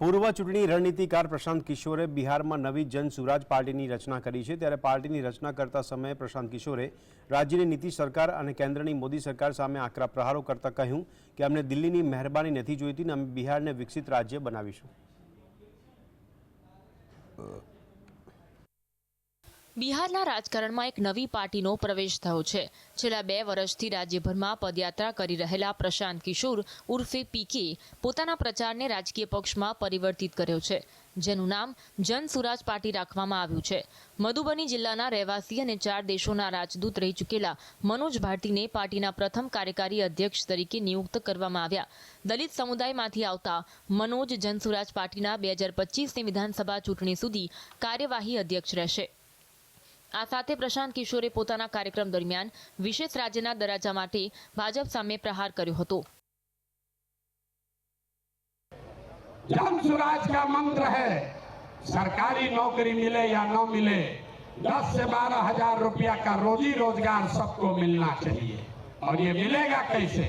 પૂર્વ ચૂંટણી રણનીતિકાર પ્રશાંત કિશોરે બિહારમાં નવી જન સુરાજ પાર્ટીની રચના કરી છે. ત્યારે પાર્ટીની રચના કરતા સમયે પ્રશાંત કિશોરે રાજ્યની નીતિશ સરકાર અને કેન્દ્રની મોદી સરકાર સામે આકરા પ્રહારો કરતા કહ્યું કે, અમને દિલ્હીની મહેરબાની નથી જોઈતી ને અમે બિહારને વિકસિત રાજ્ય બનાવીશું. બિહારના રાજકારણમાં એક નવી પાર્ટીનો પ્રવેશ થયો છે. છેલ્લા બે વર્ષથી રાજ્યભરમાં પદયાત્રા કરી રહેલા પ્રશાંત કિશોર ઉર્ફે પીકે પોતાના પ્રચારને રાજકીય પક્ષમાં પરિવર્તિત કર્યો છે, જેનું નામ જન સુરાજ પાર્ટી રાખવામાં આવ્યું છે. મધુબની જિલ્લાના રહેવાસી અને ચાર દેશોના રાજદૂત રહી ચૂકેલા મનોજ ભારતીને પાર્ટીના પ્રથમ કાર્યકારી અધ્યક્ષ તરીકે નિયુક્ત કરવામાં આવ્યા. દલિત સમુદાયમાંથી આવતા મનોજ જનસુરાજ પાર્ટીના બે હજાર પચીસની વિધાનસભા ચૂંટણી સુધી કાર્યવાહી અધ્યક્ષ રહેશે. આ સાથે પ્રશાંત કિશોરે પોતાના કાર્યક્રમ દરમિયાન વિશેષ રાજ્યના દરાજા માટે ભાજપ સામે પ્રહાર કર્યો હતો जन सुराज का मंत्र है सरकारी नौकरी मिले या न मिले दस से बारह हजार रुपया का रोजी रोजगार सबको मिलना चाहिए और ये मिलेगा कैसे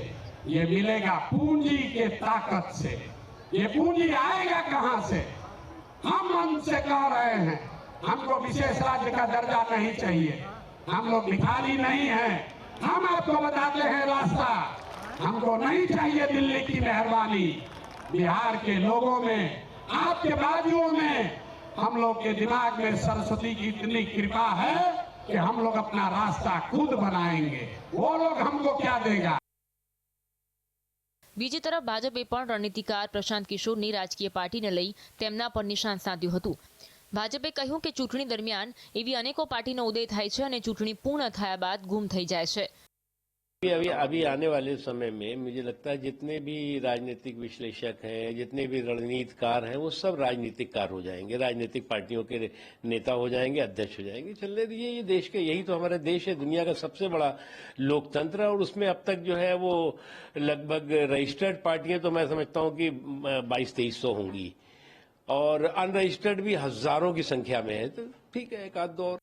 ये मिलेगा पूंजी के ताकत से ये पूंजी आएगा कहां से हम मन से कह रहे हैं हमको विशेष राज्य का दर्जा नहीं चाहिए हम लोग भिखारी नहीं हैं हम आपको बताते हैं रास्ता हमको नहीं चाहिए दिल्ली की मेहरबानी बिहार के लोगों में आपके बाजुओं में हम लोग के दिमाग में सरस्वती की इतनी कृपा है कि हम लोग अपना रास्ता खुद बनाएंगे वो लोग हमको क्या देगा બીજી તરફ ભાજપે પણ રણનીતિકાર પ્રશાંત કિશોરની રાજકીય પાર્ટીને લઈ તેમના પર નિશાન સાધ્યું હતું ભાજપે કહ્યું કે ચૂંટણી દરમિયાન એવી અનેકો પાર્ટીનો ઉદય થાય છે અને ચૂંટણી પૂર્ણ થયા બાદ ગુમ થઈ જાય છે अभी अभी अभी आने वाले समय में मुझे लगता है जितने भी राजनीतिक विश्लेषक हैं जितने भी रणनीतिकार हैं वो सब राजनीतिक कार हो जाएंगे राजनीतिक पार्टियों के नेता हो जाएंगे अध्यक्ष हो जाएंगे चलने दीजिए ये देश के यही तो हमारा देश है दुनिया का सबसे बड़ा लोकतंत्र है और उसमें अब तक जो है वो लगभग रजिस्टर्ड पार्टियां तो मैं समझता हूं कि बाईस तेईस सौ होंगी और अनरजिस्टर्ड भी हजारों की संख्या में है तो ठीक है एक आध दो और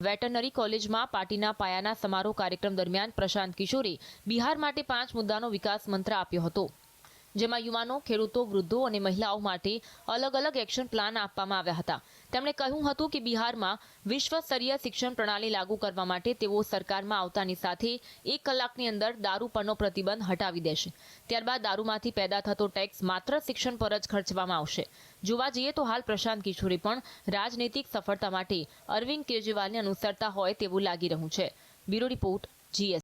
વેટરનરી કોલેજમાં પાર્ટીના પાયાના સમારોહ કાર્યક્રમ દરમિયાન પ્રશાંત કિશોરે બિહાર માટે પાંચ મુદ્દાનો વિકાસ મંત્ર આપ્યો હતો જેમાં યુવાનો, ખેડૂતો, વૃદ્ધો અને મહિલાઓ માટે અલગ અલગ એક્શન પ્લાન આપવામાં આવ્યા હતા. તેમણે કહ્યું હતું કે બિહારમાં વિશ્વ સ્તરીય શિક્ષણ પ્રણાલી લાગુ કરવા માટે તેઓ સરકારમાં આવતાની સાથે એક કલાકની અંદર દારૂ પરનો પ્રતિબંધ હટાવી દેશે. ત્યારબાદ દારૂમાંથી પેદા થતો ટેક્સ માત્ર શિક્ષણ પર જ ખર્ચવામાં આવશે. જોવા જઈએ તો હાલ પ્રશાંત કિશોરે પણ રાજનૈતિક સફળતા માટે અરવિંદ કેજરીવાલને અનુસરતા હોય તેવું લાગી રહ્યું છે. Bureau report, GS.